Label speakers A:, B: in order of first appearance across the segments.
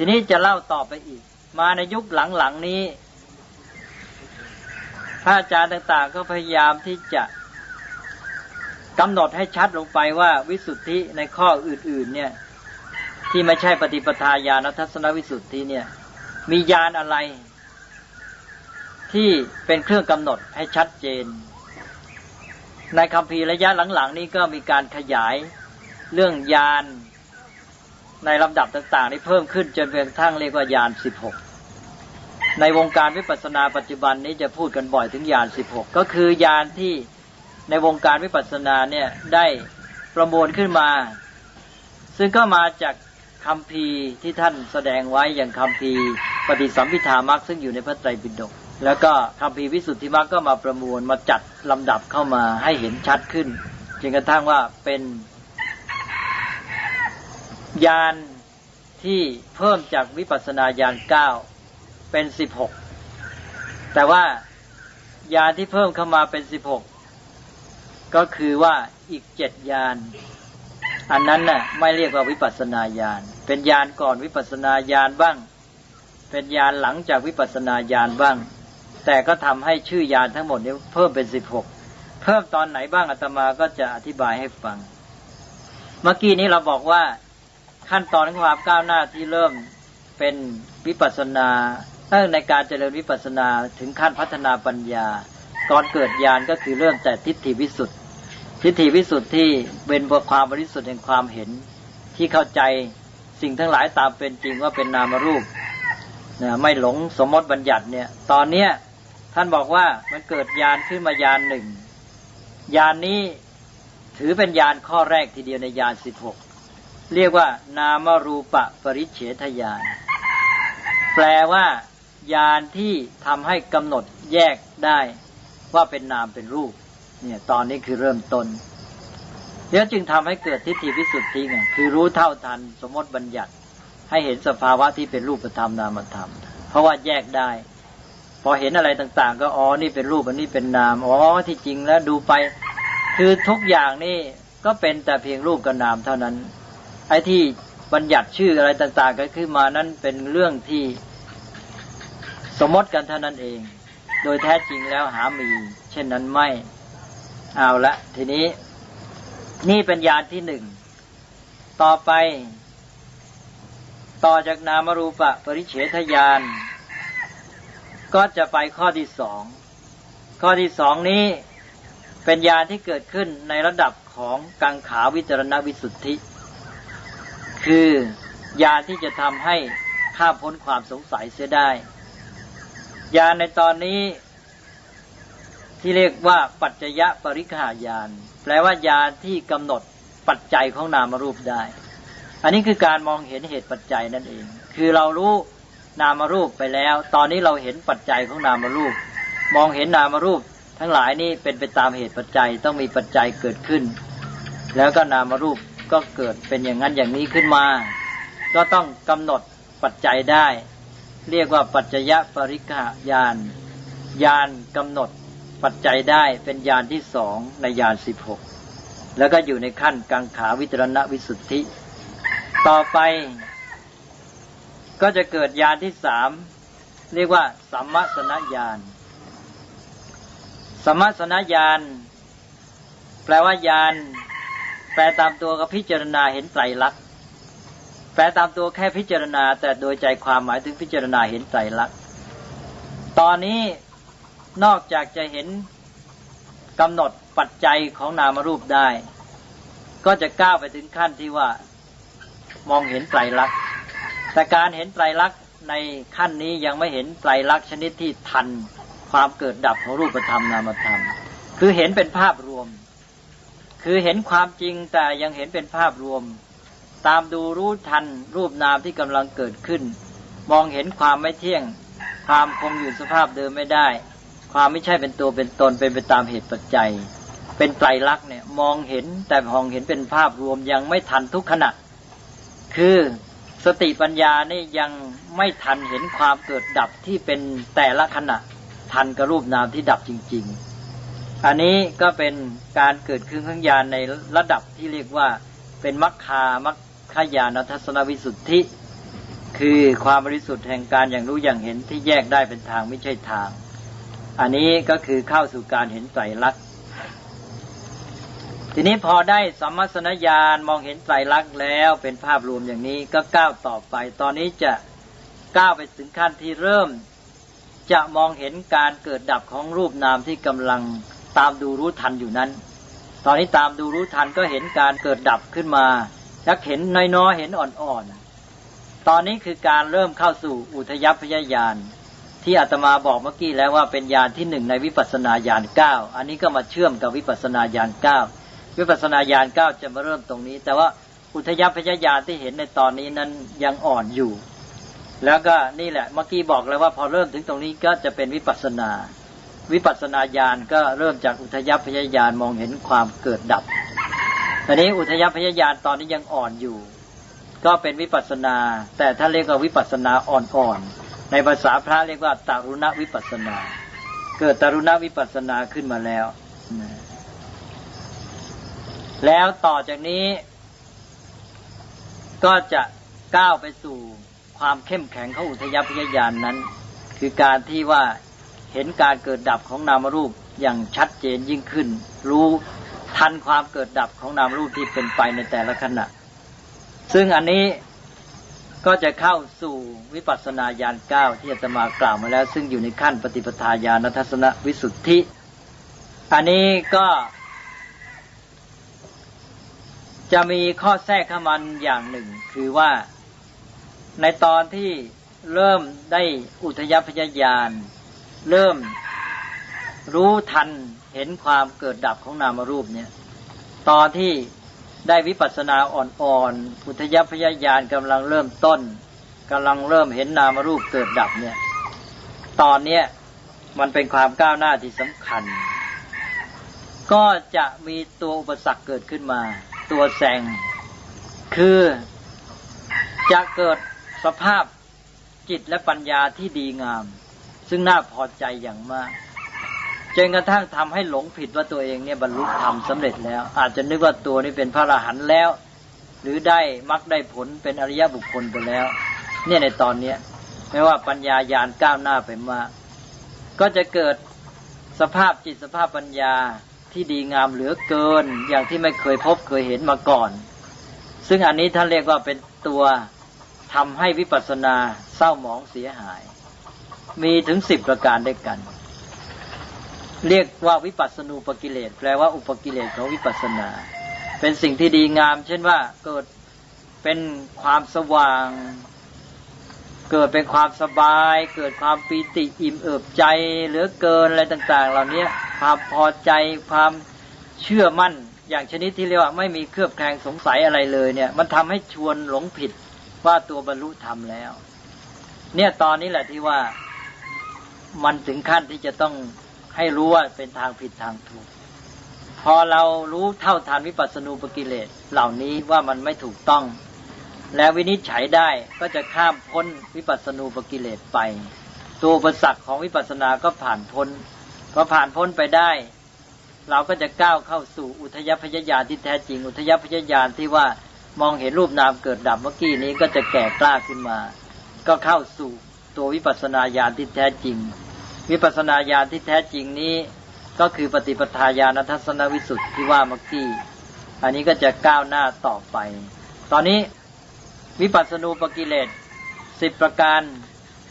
A: ทีนี้จะเล่าต่อไปอีก มาในยุคหลังๆนี้พระอาจารย์ต่าง ๆ ก็พยายามที่จะกำหนดให้ชัดลงไปว่าวิสุทธิในข้ออื่น ๆ เนี่ย ที่ไม่ใช่ปฏิปทาญาณทัศนวิสุทธิเนี่ย มีญาณอะไร ที่เป็นเครื่องกำหนดให้ชัดเจน ในคำพีระยะหลัง ๆ นี้ก็มีการขยายเรื่องญาณ ในลำดับต่างๆนี้เพิ่มขึ้นจนเป็นทั้งเรียกว่าญาณสิบหกในวงการวิปัสสนาปัจจุบันนี้จะพูดกันบ่อยถึงญาณสิบหกก็คือญาณที่ในวงการวิปัสสนาเนี่ยได้ประมวลขึ้นมา ซึ่งก็มาจากคำพีที่ท่านแสดงไว้อย่างคำพีปฏิสัมพิธามักซึ่งอยู่ในพระไตรปิฎกแล้วก็คำพีวิสุทธิมักก็มาประมวลมาจัดลำดับเข้ามาให้เห็นชัดขึ้นจนกระทั่งว่าเป็น ญาณที่เพิ่มจากวิปัสสนาญาณเก้าเป็นสิบหกแต่ว่าญาณที่เพิ่มเข้ามาเป็นสิบหกก็คือว่าอีกเจ็ดญาณอันนั้นน่ะไม่เรียกว่าวิปัสนาญาณ เป็นญาณก่อนวิปัสนาญาณบ้าง เป็นญาณหลังจากวิปัสนาญาณบ้าง แต่ก็ทำให้ชื่อญาณทั้งหมดนี้เพิ่มเป็นสิบหกเพิ่มตอนไหนบ้างอาตมาก็จะอธิบายให้ฟัง เมื่อกี้นี้เราบอกว่า ขั้นตอนของความก้าวหน้าที่เริ่มเป็นวิปัสนาในการเจริญวิปัสนาถึงขั้นพัฒนาปัญญา ก่อนเกิดญาณก็คือเริ่มแต่ทิฏฐิวิสุทธิทิฏฐิวิสุทธิที่เป็นบทความบริสุทธิ์แห่งความเห็น ที่เข้าใจสิ่งทั้งหลายตามเป็นจริงว่าเป็นนามรูปนะไม่หลงสมมติบัญญัติเนี่ย ตอนเนี้ยท่านบอกว่ามันเกิดญาณขึ้นมายานหนึ่งญาณนนี้ถือเป็นญาณข้อแรกทีเดียวในญาณสิบหก เรียกว่านามรูปะปริเฉทญาณแปลว่าญาณที่ทำให้กำหนดแยกได้ว่าเป็นนามเป็นรูป เนี่ยตอนนี้คือเริ่มต้นแล้วจึงทำให้เกิดทิฏฐิพิสุทธิไงคือรู้เท่าทันสมมติบัญญัติ ให้เห็นสภาวะที่เป็นรูปธรรมนามธรรม เพราะว่าแยกได้ พอเห็นอะไรต่าง ๆ ก็อ๋อนี่เป็นรูปอันนี้เป็นนามอ๋อที่จริงแล้วดูไป คือทุกอย่างนี่ก็เป็นแต่เพียงรูปกับนามเท่านั้น ไอ้ที่บัญญัติชื่ออะไรต่าง ๆก็ขึ้นมานั้นเป็นเรื่องที่สมมติกันเท่านั้นเอง โดยแท้จริงแล้วหามี เช่นนั้นไม่ เอาละ ทีนี้ นี่เป็นญาณที่หนึ่ง ต่อไป ต่อจากนามรูปะ ปริเฉทญาณก็จะไปข้อที่สอง ข้อที่สองนี้เป็นญาณที่เกิดขึ้นในระดับของกังขาวิจารณวิสุทธิ คือญาที่จะทำให้ข้าพ้นความสงสัยเสียได้ญาในตอนนี้ที่เรียกว่าปัจจยปริฆายาน แปลว่าญาที่กำหนดปัจจัยของนามรูปได้ อันนี้คือการมองเห็นเหตุปัจจัยนั่นเอง คือเรารู้นามรูปไปแล้ว ตอนนี้เราเห็นปัจจัยของนามรูป มองเห็นนามรูปทั้งหลายนี่เป็นไปตามเหตุปัจจัยต้องมีปัจจัยเกิดขึ้น แล้วก็นามรูป ก็เกิดเป็นอย่างนั้นอย่างนี้ขึ้นมา ก็ต้องกำหนดปัจจัยได้ เรียกว่าปัจจยปริกายานยานกำหนดปัจจัยได้เป็นยานที่สองในยานสิบหกแล้วก็อยู่ในขั้นกังขาวิจรณวิสุทธิ ต่อไปก็จะเกิดยานที่สามเรียกว่าสัมมาสนญาณสัมมาสนญาณแปลว่ายาน ปลตามตัวกับพิจารณาเห็นไตรลักษณ์แปลตามตัวแค่พิจารณา แต่โดยใจความหมายถึงพิจารณาเห็นใจรักตอนนี้นอกจากจะเห็นกำหนดปัจจัยของนามรูปได้ ก็จะก้าวไปถึงขั้นที่ว่ามองเห็นไตรลักษณ์แต่การเห็นไตรลักษณ์ในขั้นนี้ยังไม่เห็นไตรลักษณ์ชนิดที่ทันความเกิดดับของรูปธรรมนามธรรม คือเห็นเป็นภาพรวม คือเห็นความจริงแต่ยังเห็นเป็นภาพรวม ตามดูรู้ทันรูปนามที่กำลังเกิดขึ้น มองเห็นความไม่เที่ยง ความคงอยู่สภาพเดิมไม่ได้ ความไม่ใช่เป็นตัวเป็นตนเป็นไปตามเหตุปัจจัย เป็นไตรลักษณ์เนี่ยมองเห็นแต่มองเห็นเป็นภาพรวมยังไม่ทันทุกขณะ คือสติปัญญานี่ยังไม่ทันเห็นความเกิดดับที่เป็นแต่ละขณะ ทันกับรูปนามที่ดับจริง ๆ อันนี้ก็เป็นการเกิดขึ้นของญาณในระดับที่เรียกว่าเป็นมัคคามัคขยานทัศนวิสุทธิ คือความบริสุทธิ์แห่งการอย่างรู้อย่างเห็นที่แยกได้เป็นทางไม่ใช่ทาง อันนี้ก็คือเข้าสู่การเห็นไตรลักษณ์ทีนี้พอได้สัมมาสนญาณมองเห็นไตรลักษณ์แล้วเป็นภาพรวมอย่างนี้ก็ก้าวต่อไป ตอนนี้จะก้าวไปถึงขั้นที่เริ่ม จะมองเห็นการเกิดดับของรูปนามที่กำลัง ตามดูรู้ทันอยู่นั้น ตอนนี้ตามดูรู้ทันก็เห็นการเกิดดับขึ้นมาชักเห็นน้อยๆเห็นอ่อนๆ ตอนนี้คือการเริ่มเข้าสู่อุทยพยญาณที่อาตมาบอกเมื่อกี้แล้วว่าเป็นญาณที่หนึ่งในวิปัสสนาญาณเก้าอันนี้ก็มาเชื่อมกับวิปัสสนาญาณเก้าวิปัสสนาญาณเก้าจะมาเริ่มตรงนี้ แต่ว่าอุทยพยญาณที่เห็นในตอนนี้นั้นยังอ่อนอยู่ แล้วก็นี่แหละเมื่อกี้บอกแล้วว่าพอเริ่มถึงตรงนี้ก็จะเป็นวิปัสสนา วิปัสสนาญาณก็เริ่มจากอุทยพยญาณมองเห็นความเกิดดับตอนนี้อุทยพยญาณตอนนี้ยังอ่อนอยู่ ก็เป็นวิปัสนา แต่ถ้าเรียกว่าวิปัสนาอ่อนๆในภาษาพระเรียกว่าตารุณวิปัสนา เกิดตารุณวิปัสนาขึ้นมาแล้ว แล้วต่อจากนี้ ก็จะก้าวไปสู่ความเข้มแข็งของอุทยพยญาณนนั้น คือการที่ว่า เห็นการเกิดดับของนามรูปอย่างชัดเจนยิ่งขึ้น รู้ทันความเกิดดับของนามรูปที่เป็นไปในแต่ละขณะ ซึ่งอันนี้ก็จะเข้าสู่วิปัสสนาญาณเก้าที่อาตมากล่าวมาแล้ว ซึ่งอยู่ในขั้นปฏิปทาญาณทัศนวิสุทธิ อันนี้ก็ จะมีข้อแทรกเข้ามันอย่างหนึ่ง คือว่าในตอนที่เริ่มได้อุทยพยญาณ เริ่มรู้ทันเห็นความเกิดดับของนามรูปเนี่ย ตอนที่ได้วิปัสสนาอ่อนๆพุทธยพยายานกำลังเริ่มต้นกำลังเริ่มเห็นนามรูปเกิดดับเนี่ย ตอนเนี้ยมันเป็นความก้าวหน้าที่สำคัญ ก็จะมีตัวอุปสรรคเกิดขึ้นมา ตัวแสงคือจะเกิดสภาพจิตและปัญญาที่ดีงาม ซึ่งน่าพอใจอย่างมากจนกระทั่งทำให้หลงผิดว่าตัวเองเนี่ยบรรลุธรรมสำเร็จแล้ว อาจจะนึกว่าตัวนี้เป็นพระอรหันต์แล้ว หรือได้มรรคได้ผลเป็นอริยบุคคลไปแล้ว เนี่ยในตอนเนี้ยไม่ว่าปัญญาญาณก้าวหน้าไปมากก็จะเกิดสภาพจิตสภาพปัญญาที่ดีงามเหลือเกิน อย่างที่ไม่เคยพบเคยเห็นมาก่อน ซึ่งอันนี้ท่านเรียกว่าเป็นตัวทำให้วิปัสสนาเศร้าหมองเสียหาย มีถึงสิบประการด้วยกัน เรียกว่าวิปัสสนูปกิเลสแปลว่าอุปกิเลสของวิปัสสนา เป็นสิ่งที่ดีงาม เช่นว่าเกิดเป็นความสว่าง เกิดเป็นความสบาย เกิดความปีติอิ่มเอิบใจเหลือเกินอะไรต่าง ๆ เหล่านี้ความพอใจความเชื่อมั่น อย่างชนิดที่เรียกว่าไม่มีเครือบแคลงสงสัยอะไรเลยเนี่ย มันทำให้ชวนหลงผิดว่าตัวบรรลุธรรมแล้ว เนี่ยตอนนี้แหละที่ว่า มันถึงขั้นที่จะต้องให้รู้ว่าเป็นทางผิดทางถูก พอเรารู้เท่าทานวิปัสสนูปกิเลสเหล่านี้ว่ามันไม่ถูกต้อง แล้ววินิจฉัยได้ก็จะข้ามพ้นวิปัสสนูปกิเลสไป ตัวประสักของวิปัสสนาก็ผ่านพ้นพอผ่านพ้นไปได้ เราก็จะก้าวเข้าสู่อุทยพยญาณที่แท้จริง อุทยพยญาณที่ว่ามองเห็นรูปนามเกิดดับเมื่อกี้นี้ก็จะแก่กล้าขึ้นมา ก็เข้าสู่ ตัววิปัสนาญาณที่แท้จริง วิปัสนาญาณที่แท้จริงนี้ ก็คือปฏิปทาญาณทัศนวิสุทธิที่ว่าเมื่อกี้อันนี้ก็จะก้าวหน้าต่อไป ตอนนี้วิปัสสนูปกิเลสสิบประการ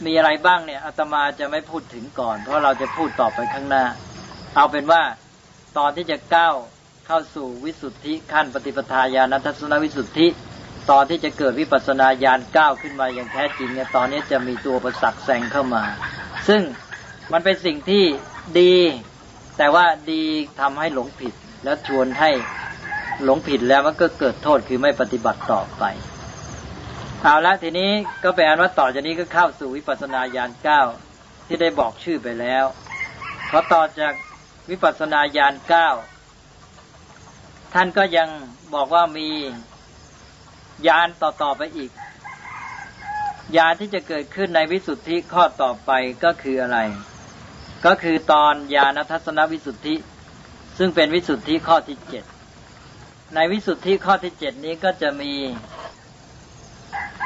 A: มีอะไรบ้างเนี่ยอาตมาจะไม่พูดถึงก่อน เพราะเราจะพูดต่อไปข้างหน้า เอาเป็นว่าตอนที่จะก้าวเข้าสู่วิสุทธิขั้นปฏิปทาญาณทัศนวิสุทธิ ตอนที่จะเกิดวิปัสสนาญาณก้าวขึ้นมาอย่างแท้จริงเนี่ยตอนนี้จะมีตัวประสักแซงเข้ามา ซึ่งมันเป็นสิ่งที่ดี แต่ว่าดีทำให้หลงผิด แล้วชวนให้หลงผิดแล้วมันก็เกิดโทษคือไม่ปฏิบัติต่อไปเอาละทีนี้ก็แปลว่าต่อจากนี้ก็เข้าสู่วิปัสสนาญาณเก้าที่ได้บอกชื่อไปแล้วพอต่อจากวิปัสสนาญาณเก้าท่านก็ยังบอกว่ามี ญาณต่อๆไปอีกญาณที่จะเกิดขึ้นในวิสุทธิข้อต่อไปก็คืออะไร ก็คือตอนญาณทัศนวิสุทธิ ซึ่งเป็นวิสุทธิข้อที่เจ็ดในวิสุทธิข้อที่เจ็ดนี้ก็จะมี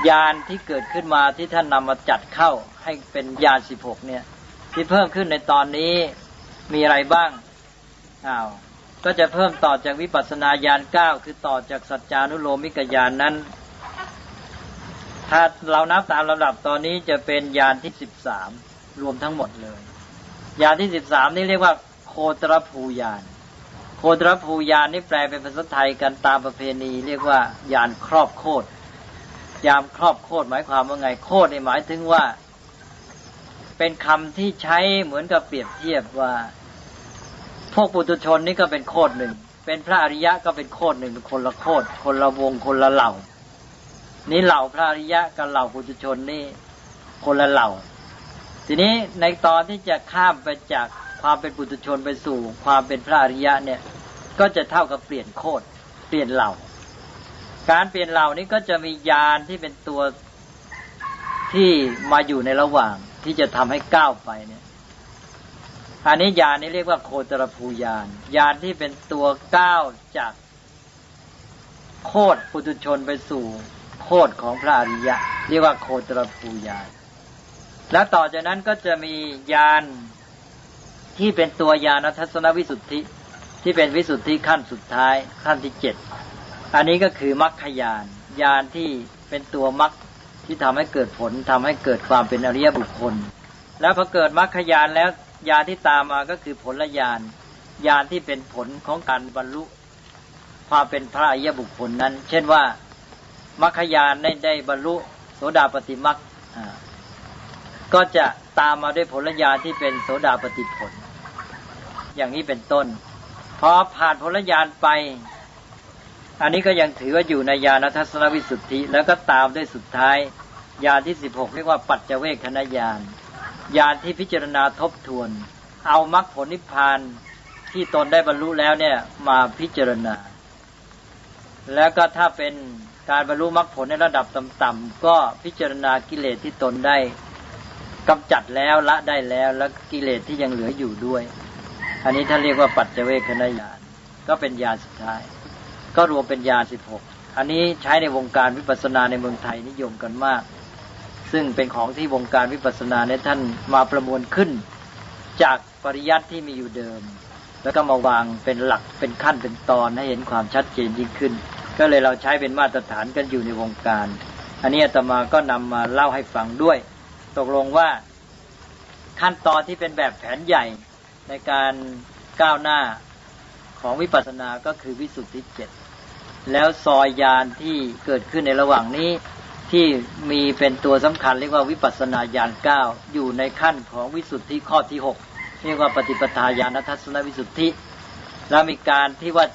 A: ยานที่เกิดขึ้นมาที่ท่านนำมาจัดเข้าให้เป็นยานสิบหกเนี่ย ที่เพิ่มขึ้นในตอนนี้มีอะไรบ้างอ้าว ก็จะเพิ่มต่อจากวิปัสสนาญาณเก้าคือต่อจากสัจจานุโลมิกญาณนนั้น ถ้าเรานับตามลำดับตอนนี้จะเป็นญาณที่สิบสามรวมทั้งหมดเลยญาณที่สิบสามนี่เรียกว่าโคตรภูญาณโคตรภูญาณนี่แปลเป็นภาษาไทยกันตามประเพณี เรียกว่าญาณครอบโคตรยามครอบโคตรหมายความว่าไงโคตรนี่หมายถึงว่า เป็นคำที่ใช้เหมือนกับเปรียบเทียบว่า พวกปุถุชนนี่ก็เป็นโคตรหนึ่ง เป็นพระอริยะก็เป็นโคตรหนึ่งเป็นคนละโคตรคนละวงคนละเหล่า นี่เหล่าพระอริยะกับเหล่าปุถุชนนี่คนละเหล่า ทีนี้ในตอนที่จะข้ามไปจากความเป็นปุถุชนไปสู่ ความเป็นพระอริยะเนี่ย ก็จะเท่ากับเปลี่ยนโคตรเปลี่ยนเหล่า การเปลี่ยนเหล่านี้ก็จะมียานที่เป็นตัวที่มาอยู่ในระหว่างที่จะทำให้ก้าวไปเนี่ย อันนี้ยานนี้เรียกว่าโคตรภูยานยานที่เป็นตัวก้าวจากโคตรปุถุชนไปสู่โคตรของพระอริยะ เรียกว่าโคตรภูยานแล้วต่อจากนั้นก็จะมียานที่เป็นตัวยานทัศนวิสุทธิ ที่เป็นวิสุทธิขั้นสุดท้ายขั้นที่เจ็ดอันนี้ก็คือมรรคยานยานที่เป็นตัวมรรคที่ทำให้เกิดผลทำให้เกิดความเป็นอริยบุคคล แล้วพอเกิดมรรคยานแล้ว ยานที่ตามมาก็คือผลยานยานที่เป็นผลของการบรรลุความเป็นพระอริยบุคคลนั้น เช่นว่ามรรคยานได้ได้บรรลุโสดาปฏิมรรคก็จะตามมาด้วยผลญาณที่เป็นโสดาปฏิผล อย่างนี้เป็นต้นพอผ่านผลญาณไป อันนี้ก็ยังถือว่าอยู่ในญาณทัศนวิสุทธิ แล้วก็ตามด้วยสุดท้ายญาณที่สิบหกเรียกว่าปัจเจเวคขณญาณ ญาณที่พิจารณาทบทวน เอามรรคผลนิพพานที่ตนได้บรรลุแล้วเนี่ยมาพิจารณา แล้วก็ถ้าเป็นการบรรลุมรรคผลในระดับต่ำๆก็พิจารณากิเลสที่ตนได้กำจัดแล้วละได้แล้วแล้วกิเลสที่ยังเหลืออยู่ด้วย อันนี้ท่านเรียกว่าปัจเจเวคณญาณก็เป็นญาณสุดท้าย ก็รวมเป็นญาณสิบหกอันนี้ใช้ในวงการวิปัสสนาในเมืองไทยนิยมกันมาก ซึ่งเป็นของที่วงการวิปัสสนาในท่านมาประมวลขึ้น จากปริยัติที่มีอยู่เดิม แล้วก็มาวางเป็นหลักเป็นขั้นเป็นตอนให้เห็นความชัดเจนยิ่งขึ้น ก็เลยเราใช้เป็นมาตรฐานกันอยู่ในวงการ อันนี้อาตมาก็นำมาเล่าให้ฟังด้วย ตกลงว่าขั้นตอนที่เป็นแบบแผนใหญ่ในการก้าวหน้าของวิปัสสนาก็คือวิสุทธิเจ็ดแล้วซอยยานที่เกิดขึ้นในระหว่างนี้ ที่มีเป็นตัวสำคัญเรียกว่าวิปัสสนาญาณเก้าอยู่ในขั้นของวิสุทธิข้อที่หกเรียกว่าปฏิปทาญาณทัศนวิสุทธิ แล้วมีการที่ว่า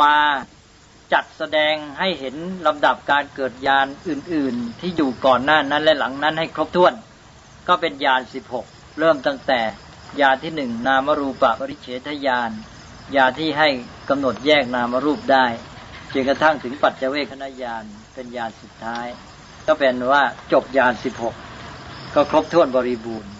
A: มาจัดแสดงให้เห็นลำดับการเกิดญาณอื่น ๆ ที่อยู่ก่อนหน้านั้นและหลังนั้นให้ครบถ้วน ก็เป็นญาณสิบหกเริ่มตั้งแต่ญาณที่หนึ่งนามรูปะปริเฉทญาณญาณที่ให้กำหนดแยกนามรูปได้จนกระทั่งถึงปัจเจเวคณญาณ เป็นยานสุดท้าย ก็เป็นว่าจบยานสิบหกก็ครบถ้วนบริบูรณ์